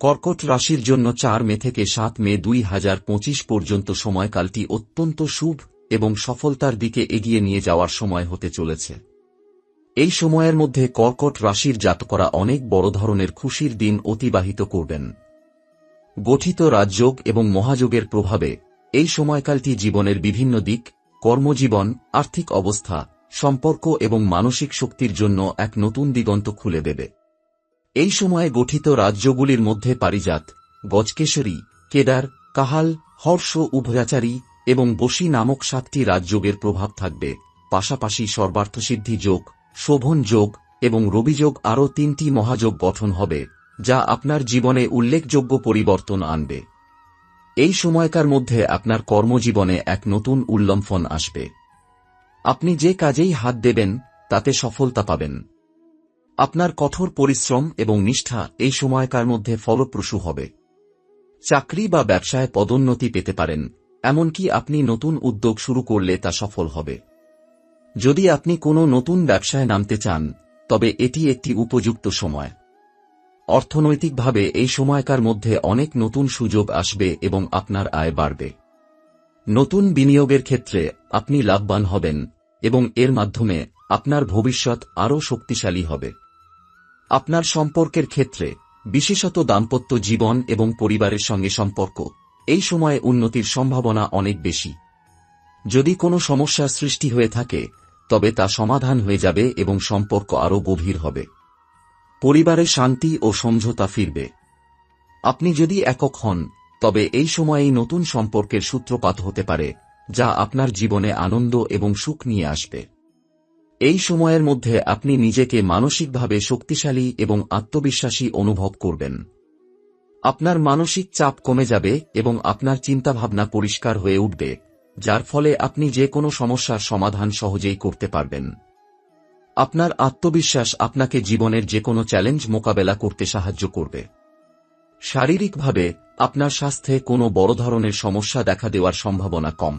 কর্কট রাশির জন্য চার মে থেকে সাত মে দুই হাজার পঁচিশ পর্যন্ত সময়কালটি অত্যন্ত শুভ এবং সফলতার দিকে এগিয়ে নিয়ে যাওয়ার সময় হতে চলেছে। এই সময়ের মধ্যে কর্কট রাশির জাতকরা অনেক বড় ধরনের খুশির দিন অতিবাহিত করবেন। গঠিত রাজযোগ এবং মহাযোগের প্রভাবে এই সময়কালটি জীবনের বিভিন্ন দিক, কর্মজীবন, আর্থিক অবস্থা, সম্পর্ক এবং মানসিক শক্তির জন্য এক নতুন দিগন্ত খুলে দেবে। এই সময়ে গঠিত রাজ্যগুলির মধ্যে পারিজাত, গজকেশরী, কেদার, কাহাল, হর্ষ উভয়াচারী এবং বসি নামক সাতটি রাজযোগের প্রভাব থাকবে। পাশাপাশি সর্বার্থসিদ্ধি যোগ, শোভন যোগ এবং রবিযোগ আরও তিনটি মহাযোগ গঠন হবে, যা আপনার জীবনে উল্লেখযোগ্য পরিবর্তন আনবে। এই সময়কার মধ্যে আপনার কর্মজীবনে এক নতুন উল্লম্ফন আসবে। আপনি যে কাজেই হাত দেবেন, তাতে সফলতা পাবেন। আপনার কঠোর পরিশ্রম এবং নিষ্ঠা এই সময়কার মধ্যে ফলপ্রসূ হবে। চাকরি বা ব্যবসায় পদোন্নতি পেতে পারেন, এমনকি আপনি নতুন উদ্যোগ শুরু করলে তা সফল হবে। যদি আপনি কোনো নতুন ব্যবসায় নামতে চান, তবে এটি একটি উপযুক্ত সময়। অর্থনৈতিকভাবে এই সময়কার মধ্যে অনেক নতুন সুযোগ আসবে এবং আপনার আয় বাড়বে। নতুন বিনিয়োগের ক্ষেত্রে আপনি লাভবান হবেন এবং এর মাধ্যমে আপনার ভবিষ্যৎ আরও শক্তিশালী হবে। আপনার সম্পর্কের ক্ষেত্রে, বিশেষত দাম্পত্য জীবন এবং পরিবারের সঙ্গে সম্পর্ক, এই সময়ে উন্নতির সম্ভাবনা অনেক বেশি। যদি কোনো সমস্যার সৃষ্টি হয়ে থাকে, তবে তা সমাধান হয়ে যাবে এবং সম্পর্ক আরও গভীর হবে। পরিবারে শান্তি ও সমঝোতা ফিরবে। আপনি যদি একক হন, তবে এই সময়েই নতুন সম্পর্কের সূত্রপাত হতে পারে, যা আপনার জীবনে আনন্দ এবং সুখ নিয়ে আসবে। এই সময়ের মধ্যে আপনি নিজেকে মানসিকভাবে শক্তিশালী এবং আত্মবিশ্বাসী অনুভব করবেন। আপনার মানসিক চাপ কমে যাবে এবং আপনার চিন্তাভাবনা পরিষ্কার হয়ে উঠবে, যার ফলে আপনি যে কোনো সমস্যার সমাধান সহজেই করতে পারবেন। আপনার আত্মবিশ্বাস আপনাকে জীবনের যে কোনো চ্যালেঞ্জ মোকাবেলা করতে সাহায্য করবে। শারীরিকভাবে আপনার স্বাস্থ্যে কোনো বড় ধরনের সমস্যা দেখা দেওয়ার সম্ভাবনা কম।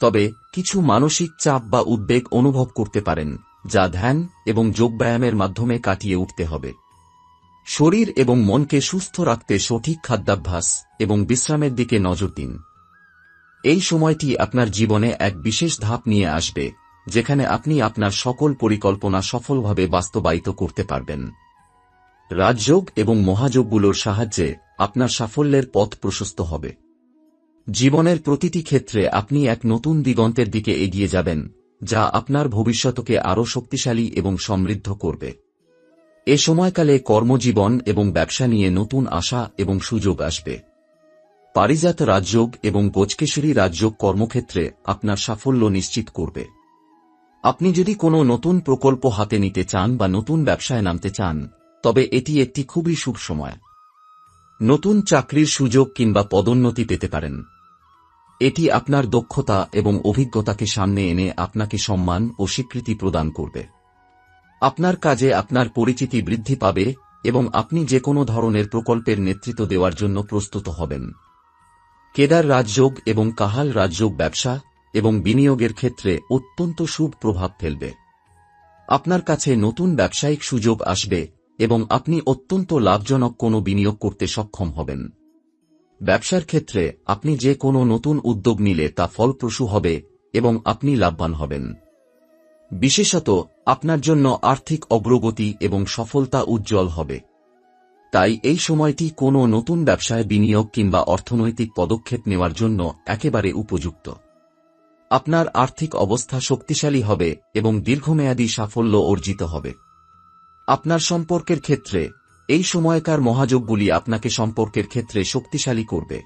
তবে কিছু মানসিক চাপ বা উদ্বেগ অনুভব করতে পারেন, যা ধ্যান এবং যোগব্যায়ামের মাধ্যমে কাটিয়ে উঠতে হবে। শরীর এবং মনকে সুস্থ রাখতে সঠিক খাদ্যাভ্যাস এবং বিশ্রামের দিকে নজর দিন। এই সময়টি আপনার জীবনে এক বিশেষ ধাপ নিয়ে আসবে, যেখানে আপনি আপনার সকল পরিকল্পনা সফলভাবে বাস্তবায়িত করতে পারবেন। রাজযোগ এবং মহাযোগগুলোর সাহায্যে আপনার সাফল্যের পথ প্রশস্ত হবে। জীবনের প্রতিটি ক্ষেত্রে আপনি এক নতুন দিগন্তের দিকে এগিয়ে যাবেন, যা আপনার ভবিষ্যতকে আরও শক্তিশালী এবং সমৃদ্ধ করবে। এ সময়কালে কর্মজীবন এবং ব্যবসা নিয়ে নতুন আশা এবং সুযোগ আসবে। পারিজাত রাজযোগ এবং গোজকেশরী রাজযোগ কর্মক্ষেত্রে আপনার সাফল্য নিশ্চিত করবে। আপনি যদি কোনো নতুন প্রকল্প হাতে নিতে চান বা নতুন ব্যবসায় নামতে চান, তবে এটি একটি খুবই শুভ সময়। নতুন চাকরির সুযোগ কিংবা পদোন্নতি পেতে পারেন। এটি আপনার দক্ষতা এবং অভিজ্ঞতাকে সামনে এনে আপনাকে সম্মান ও স্বীকৃতি প্রদান করবে। আপনার কাজে আপনার পরিচিতি বৃদ্ধি পাবে এবং আপনি যে কোনো ধরনের প্রকল্পের নেতৃত্ব দেওয়ার জন্য প্রস্তুত হবেন। কেদার রাজযোগ এবং কাহাল রাজযোগ ব্যবসা এবং বিনিয়োগের ক্ষেত্রে অত্যন্ত শুভ প্রভাব ফেলবে। আপনার কাছে নতুন ব্যবসায়িক সুযোগ আসবে এবং আপনি অত্যন্ত লাভজনক কোনো বিনিয়োগ করতে সক্ষম হবেন। ব্যবসার ক্ষেত্রে আপনি যে কোনো নতুন উদ্যোগ নিলে তা ফলপ্রসূ হবে এবং আপনি লাভবান হবেন। বিশেষত, আপনার জন্য আর্থিক অগ্রগতি এবং সফলতা উজ্জ্বল হবে। তাই এই সময়টি কোনো নতুন ব্যবসায় বিনিয়োগ কিংবা অর্থনৈতিক পদক্ষেপ নেওয়ার জন্য একেবারে উপযুক্ত। আপনার আর্থিক অবস্থা শক্তিশালী হবে এবং দীর্ঘমেয়াদী সাফল্য অর্জিত হবে। আপনার সম্পর্কের ক্ষেত্রে এই সময়কার মহাযোগগুলি আপনাকে সম্পর্কের ক্ষেত্রে শক্তিশালী করবে।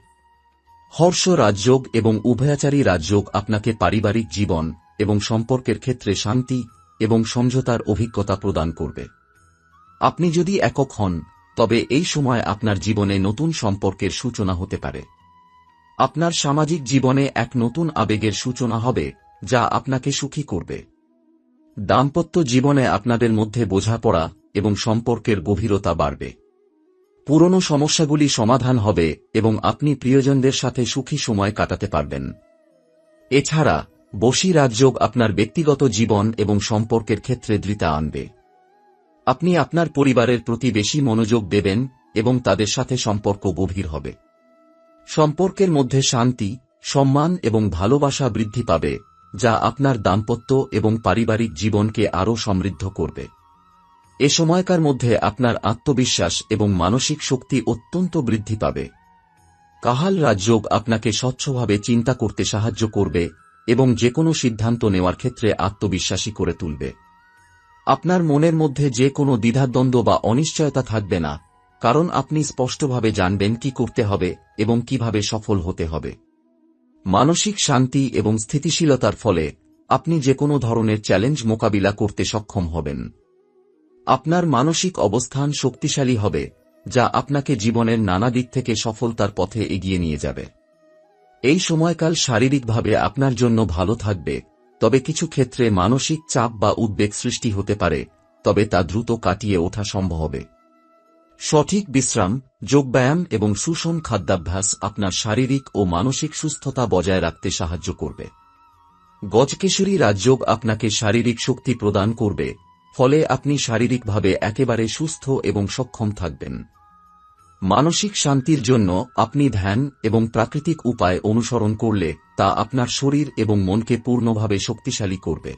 হর্ষ রাজযোগ এবং উভয়াচারী রাজযোগ আপনাকে পারিবারিক জীবন এবং সম্পর্কের ক্ষেত্রে শান্তি এবং সমঝোতার অভিজ্ঞতা প্রদান করবে। আপনি যদি একক হন, তবে এই সময় আপনার জীবনে নতুন সম্পর্কের সূচনা হতে পারে। আপনার সামাজিক জীবনে এক নতুন আবেগের সূচনা হবে, যা আপনাকে সুখী করবে। দাম্পত্য জীবনে আপনাদের মধ্যে বোঝাপড়া এবং সম্পর্কের গভীরতা বাড়বে। পুরনো সমস্যাগুলি সমাধান হবে এবং আপনি প্রিয়জনদের সাথে সুখী সময় কাটাতে পারবেন। এছাড়া, বসি রাজযোগ আপনার ব্যক্তিগত জীবন এবং সম্পর্কের ক্ষেত্রে দৃতা আনবে। আপনি আপনার পরিবারের প্রতি বেশি মনোযোগ দেবেন এবং তাদের সাথে সম্পর্ক গভীর হবে। সম্পর্কের মধ্যে শান্তি, সম্মান এবং ভালোবাসা বৃদ্ধি পাবে, যা আপনার দাম্পত্য এবং পারিবারিক জীবনকে আরও সমৃদ্ধ করবে। এ সময়কার মধ্যে আপনার আত্মবিশ্বাস এবং মানসিক শক্তি অত্যন্ত বৃদ্ধি পাবে। কাহাল রাজযোগ আপনাকে স্বচ্ছভাবে চিন্তা করতে সাহায্য করবে এবং যে কোনো সিদ্ধান্ত নেওয়ার ক্ষেত্রে আত্মবিশ্বাসী করে তুলবে। আপনার মনের মধ্যে যে কোনো দ্বিধাদ্বন্দ্ব বা অনিশ্চয়তা থাকবে না, কারণ আপনি স্পষ্টভাবে জানবেন কি করতে হবে এবং কীভাবে সফল হতে হবে। মানসিক শান্তি এবং স্থিতিশীলতার ফলে আপনি যে কোনো ধরনের চ্যালেঞ্জ মোকাবিলা করতে সক্ষম হবেন। আপনার মানসিক অবস্থান শক্তিশালী হবে, যা আপনাকে জীবনের নানা দিক থেকে সফলতার পথে এগিয়ে নিয়ে যাবে। এই সময়কাল শারীরিকভাবে আপনার জন্য ভালো থাকবে, তবে কিছু ক্ষেত্রে মানসিক চাপ বা উদ্বেগ সৃষ্টি হতে পারে, তবে তা দ্রুত কাটিয়ে ওঠা সম্ভব হবে। সঠিক বিশ্রাম, যোগব্যায়াম এবং সুষম খাদ্যাভ্যাস আপনার শারীরিক ও মানসিক সুস্থতা বজায় রাখতে সাহায্য করবে। গজকেশরী রাজযোগ আপনাকে শারীরিক শক্তি প্রদান করবে ফলে আপনি শারীরিকভাবে একেবারে সুস্থ এবং সক্ষম থাকবেন। মানসিক শান্তির জন্য আপনি ধ্যান এবং প্রাকৃতিক উপায় অনুসরণ করলে তা আপনার শরীর এবং মনকে পূর্ণভাবে শক্তিশালী করবে।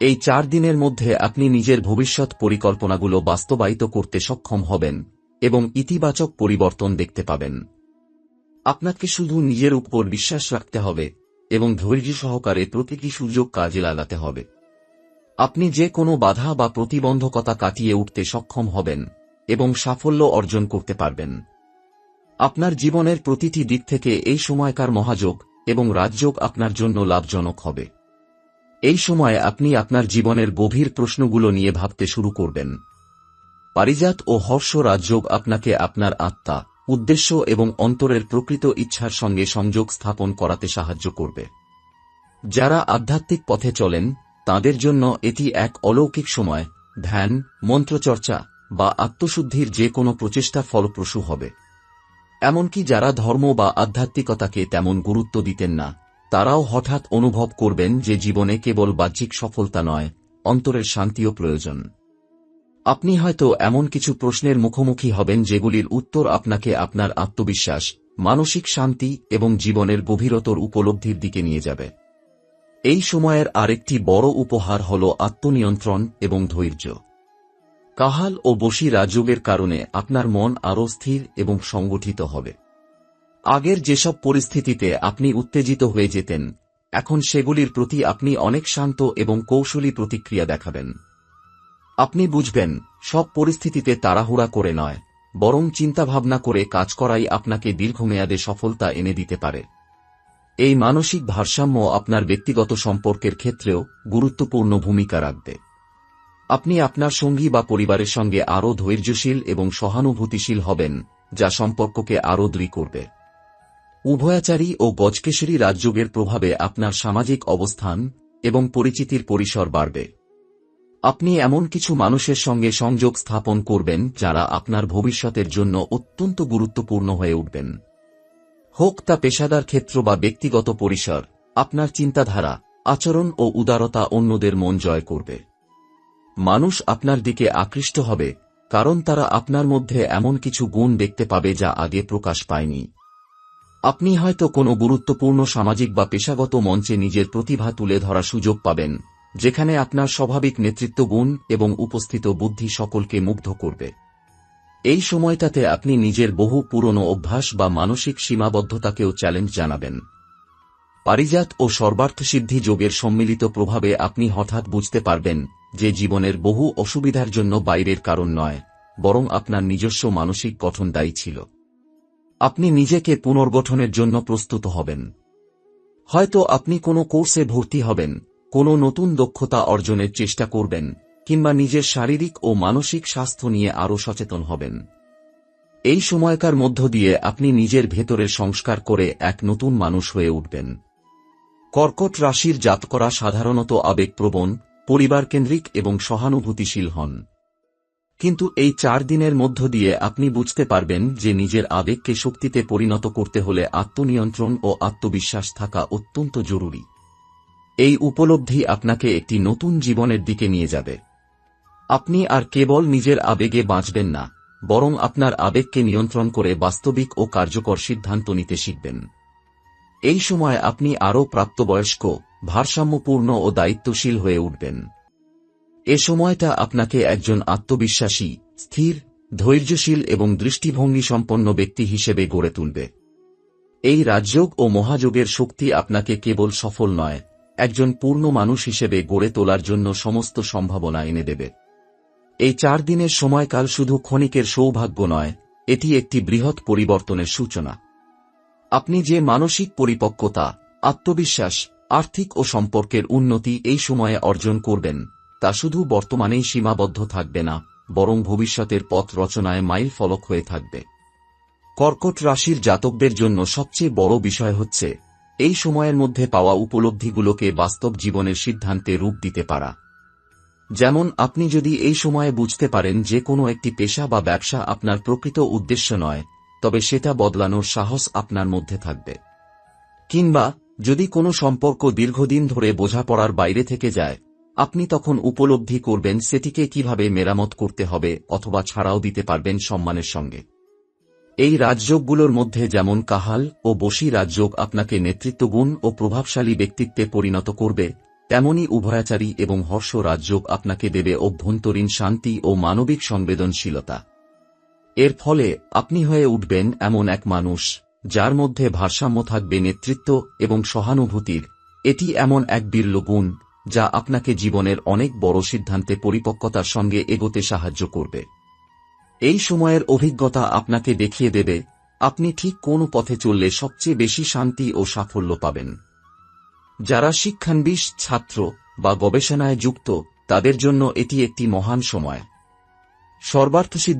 এই চার দিনের মধ্যে আপনি নিজের ভবিষ্যৎ পরিকল্পনাগুলো বাস্তবায়িত করতে সক্ষম হবেন এবং ইতিবাচক পরিবর্তন দেখতে পাবেন। আপনাকে শুধু নিজের উপর বিশ্বাস রাখতে হবে এবং ধৈর্য সহকারে প্রতিটি সুযোগ কাজে লাগাতে হবে। আপনি যে কোনো বাধা বা প্রতিবন্ধকতা কাটিয়ে উঠতে সক্ষম হবেন এবং সাফল্য অর্জন করতে পারবেন। আপনার জীবনের প্রতিটি দিক থেকে এই সময়কার মহাযোগ এবং রাজযোগ আপনার জন্য লাভজনক হবে। এই সময়ে আপনি আপনার জীবনের গভীর প্রশ্নগুলো নিয়ে ভাবতে শুরু করবেন। পারিজাত ও হর্ষ রাজযোগ আপনাকে আপনার আত্মা, উদ্দেশ্য এবং অন্তরের প্রকৃত ইচ্ছার সঙ্গে সংযোগ স্থাপন করাতে সাহায্য করবে। যারা আধ্যাত্মিক পথে চলেন তাদের জন্য এটি এক অলৌকিক সময়, ধ্যান, মন্ত্রচর্চা বা আত্মশুদ্ধির যে কোনো প্রচেষ্টা ফলপ্রসূ হবে। এমনকি যারা ধর্ম বা আধ্যাত্মিকতাকে তেমন গুরুত্ব দিতেন না, তারাও হঠাৎ অনুভব করবেন যে জীবনে কেবল বাহ্যিক সফলতা নয়, অন্তরের শান্তিও প্রয়োজন। আপনি হয়তো এমন কিছু প্রশ্নের মুখোমুখি হবেন যেগুলির উত্তর আপনাকে আপনার আত্মবিশ্বাস, মানসিক শান্তি এবং জীবনের গভীরতর উপলব্ধির দিকে নিয়ে যাবে। এই সময়ের আরেকটি বড় উপহার হল আত্মনিয়ন্ত্রণ এবং ধৈর্য। কাহাল ও বসি রাজযোগের কারণে আপনার মন আরও স্থির এবং সংগঠিত হবে। আগের যেসব পরিস্থিতিতে আপনি উত্তেজিত হয়ে যেতেন, এখন সেগুলির প্রতি আপনি অনেক শান্ত এবং কৌশলী প্রতিক্রিয়া দেখাবেন। আপনি বুঝবেন, সব পরিস্থিতিতে তাড়াহুড়া করে নয়, বরং চিন্তাভাবনা করে কাজ করাই আপনাকে দীর্ঘমেয়াদে সফলতা এনে দিতে পারে। এই মানসিক ভারসাম্য আপনার ব্যক্তিগত সম্পর্কের ক্ষেত্রেও গুরুত্বপূর্ণ ভূমিকা রাখবে। আপনি আপনার সঙ্গী বা পরিবারের সঙ্গে আরও ধৈর্যশীল এবং সহানুভূতিশীল হবেন, যা সম্পর্ককে আরও দৃঢ় করবে। উভয়াচারী ও গজকেশরী রাজযোগের প্রভাবে আপনার সামাজিক অবস্থান এবং পরিচিতির পরিসর বাড়বে। আপনি এমন কিছু মানুষের সঙ্গে সংযোগ স্থাপন করবেন, যারা আপনার ভবিষ্যতের জন্য অত্যন্ত গুরুত্বপূর্ণ হয়ে উঠবেন। হোক তা পেশাদার ক্ষেত্র বা ব্যক্তিগত পরিসর, আপনার চিন্তাধারা, আচরণ ও উদারতা অন্যদের মন জয় করবে। মানুষ আপনার দিকে আকৃষ্ট হবে, কারণ তারা আপনার মধ্যে এমন কিছু গুণ দেখতে পাবে যা আগে প্রকাশ পায়নি। আপনি হয়তো কোনো গুরুত্বপূর্ণ সামাজিক বা পেশাগত মঞ্চে নিজের প্রতিভা তুলে ধরা সুযোগ পাবেন, যেখানে আপনার স্বাভাবিক নেতৃত্ব গুণ এবং উপস্থিত বুদ্ধি সকলকে মুগ্ধ করবে। এই সময়টাতে আপনি নিজের বহু পুরনো অভ্যাস বা মানসিক সীমাবদ্ধতাকেও চ্যালেঞ্জ জানাবেন। পারিজাত ও সর্বার্থসিদ্ধি যোগের সম্মিলিত প্রভাবে আপনি হঠাৎ বুঝতে পারবেন যে জীবনের বহু অসুবিধার জন্য বাইরের কারণ নয়, বরং আপনার নিজস্ব মানসিক গঠন দায়ী ছিল। আপনি নিজেকে পুনর্গঠনের জন্য প্রস্তুত হবেন। হয়তো আপনি কোনো কোর্সে ভর্তি হবেন, কোনো নতুন দক্ষতা অর্জনের চেষ্টা করবেন কিংবা নিজের শারীরিক ও মানসিক স্বাস্থ্য নিয়ে আরও সচেতন হবেন। এই সময়কার মধ্য দিয়ে আপনি নিজের ভেতরের সংস্কার করে এক নতুন মানুষ হয়ে উঠবেন। কর্কট রাশির জাত করা সাধারণত আবেগপ্রবণ, পরিবারকেন্দ্রিক এবং সহানুভূতিশীল হন। কিন্তু এই চার দিনের মধ্য দিয়ে আপনি বুঝতে পারবেন যে নিজের আবেগকে শক্তিতে পরিণত করতে হলে আত্মনিয়ন্ত্রণ ও আত্মবিশ্বাস থাকা অত্যন্ত জরুরি। এই উপলব্ধি আপনাকে একটি নতুন জীবনের দিকে নিয়ে যাবে। আপনি আর কেবল নিজের আবেগে বাঁচবেন না, বরং আপনার আবেগকে নিয়ন্ত্রণ করে বাস্তবিক ও কার্যকর সিদ্ধান্ত নিতে শিখবেন। এই সময় আপনি আরও প্রাপ্তবয়স্ক, ভারসাম্যপূর্ণ ও দায়িত্বশীল হয়ে উঠবেন। এ সময়টা আপনাকে একজন আত্মবিশ্বাসী, স্থির, ধৈর্যশীল এবং দৃষ্টিভঙ্গি সম্পন্ন ব্যক্তি হিসেবে গড়ে তুলবে। এই রাজযোগ ও মহাযোগের শক্তি আপনাকে কেবল সফল নয়, একজন পূর্ণ মানুষ হিসেবে গড়ে তোলার জন্য সমস্ত সম্ভাবনা এনে দেবে। এই চার দিনের সময়কাল শুধু ক্ষণিকের সৌভাগ্য নয়, এটি একটি বৃহৎ পরিবর্তনের সূচনা। আপনি যে মানসিক পরিপক্কতা, আত্মবিশ্বাস, আর্থিক ও সম্পর্কের উন্নতি এই সময়ে অর্জন করবেন, তা শুধু বর্তমানেই সীমাবদ্ধ থাকবে না, বরং ভবিষ্যতের পথ রচনায় মাইল ফলক হয়ে থাকবে। কর্কট রাশির জাতকদের জন্য সবচেয়ে বড় বিষয় হচ্ছে, এই সময়ের মধ্যে পাওয়া উপলব্ধিগুলোকে বাস্তব জীবনের সিদ্ধান্তে রূপ দিতে পারা। যেমন আপনি যদি এই সময়ে বুঝতে পারেন যে কোনো একটি পেশা বা ব্যবসা আপনার প্রকৃত উদ্দেশ্য নয়, তবে সেটা বদলানোর সাহস আপনার মধ্যে থাকবে। কিংবা যদি কোনো সম্পর্ক দীর্ঘদিন ধরে বোঝাপড়ার বাইরে থেকে যায়, আপনি তখন উপলব্ধি করবেন সেটিকে কীভাবে মেরামত করতে হবে অথবা ছাড়াও দিতে পারবেন সম্মানের সঙ্গে। এই রাজযোগগুলোর মধ্যে যেমন কাহাল ও বসি রাজযোগ আপনাকে নেতৃত্বগুণ ও প্রভাবশালী ব্যক্তিত্বে পরিণত করবে তেমনি উভয়াচারী এবং হর্ষ রাজযোগ আপনাকে দেবে অভ্যন্তরীণ শান্তি ও মানবিক সংবেদনশীলতা। এর ফলে আপনি হয়ে উঠবেন এমন এক মানুষ, যার মধ্যে ভারসাম্য থাকবে নেতৃত্ব এবং সহানুভূতির। এটি এমন এক বিরল গুণ, যা আপনাকে জীবনের অনেক বড় সিদ্ধান্তে পরিপক্কতার সঙ্গে এগোতে সাহায্য করবে। এই সময়ের অভিজ্ঞতা আপনাকে দেখিয়ে দেবে, আপনি ঠিক কোন পথে চললে সবচেয়ে বেশি শান্তি ও সাফল্য পাবেন। যারা শিক্ষানবিশ ছাত্র বা গবেষণায় যুক্ত তাদের জন্য এটি একটি মহান সময়। সর্বার্থসিদ্ধ